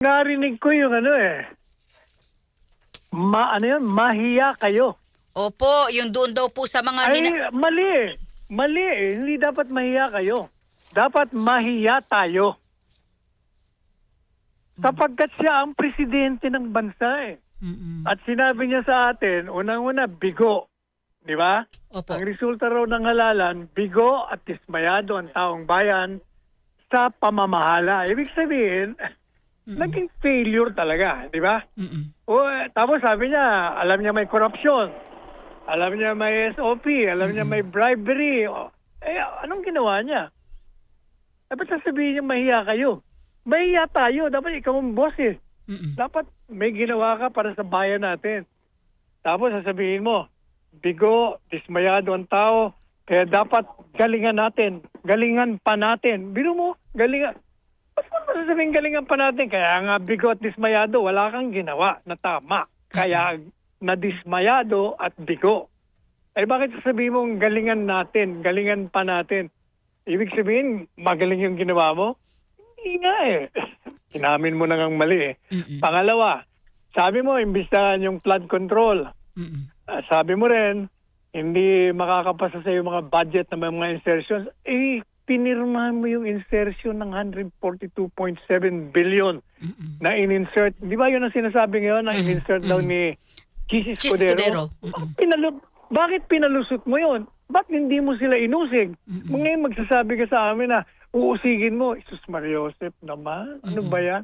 Narinig ko yung ano eh. Ma, ano yun? Mahiya kayo. Opo, yung doon daw po sa mga... Ay, nina- mali eh. Mali eh. Hindi dapat mahiya kayo. Dapat mahiya tayo. Sapagkat siya ang presidente ng bansa eh. Mm-mm. At sinabi niya sa atin, unang-una, bigo. Di ba? Opo. Ang resulta raw ng halalan, bigo at dismayado ang taong bayan sa pamamahala. Ibig sabihin, naging failure talaga, di ba? Mm-mm. O, eh, tapos sabi niya, alam niya may corruption. Alam niya may SOP. Alam niya may bribery. O, Eh, anong ginawa niya? Dapat sasabihin niya, mahiya kayo. Mahiya tayo. Dapat ikaw ang boss eh. Mm-mm. Dapat may ginawa ka para sa bayan natin. Tapos sasabihin mo, bigo, dismayado ang tao, kaya dapat galingan natin. Galingan pa natin. Biro mo, galingan. Masasabihin galingan pa natin? Kaya nga bigo at dismayado, wala kang ginawa na tama. Kaya nadismayado at bigo. Eh bakit sasabihin mo galingan natin, galingan pa natin? Ibig sabihin, magaling yung ginawa mo? Hindi nga eh. Inamin mo na ngang mali eh. Mm-mm. Pangalawa, sabi mo, imbestahan yung flood control. Mm-mm. Ah, sabi mo rin, hindi makakapasa sa yung mga budget na may mga insertions. Eh, pinirmahan mo yung insertion ng 142.7 billion Mm-mm. na in-insert. Di ba yun ang sinasabi ngayon na in-insert daw ni Chis Chis. Mm-mm. Pinalu- bakit pinalusot mo yun? Ba't hindi mo sila inusig? Mm-mm. Ngayon magsasabi ka sa amin na uusigin mo. Isus Maria Joseph naman. Ano ba yan?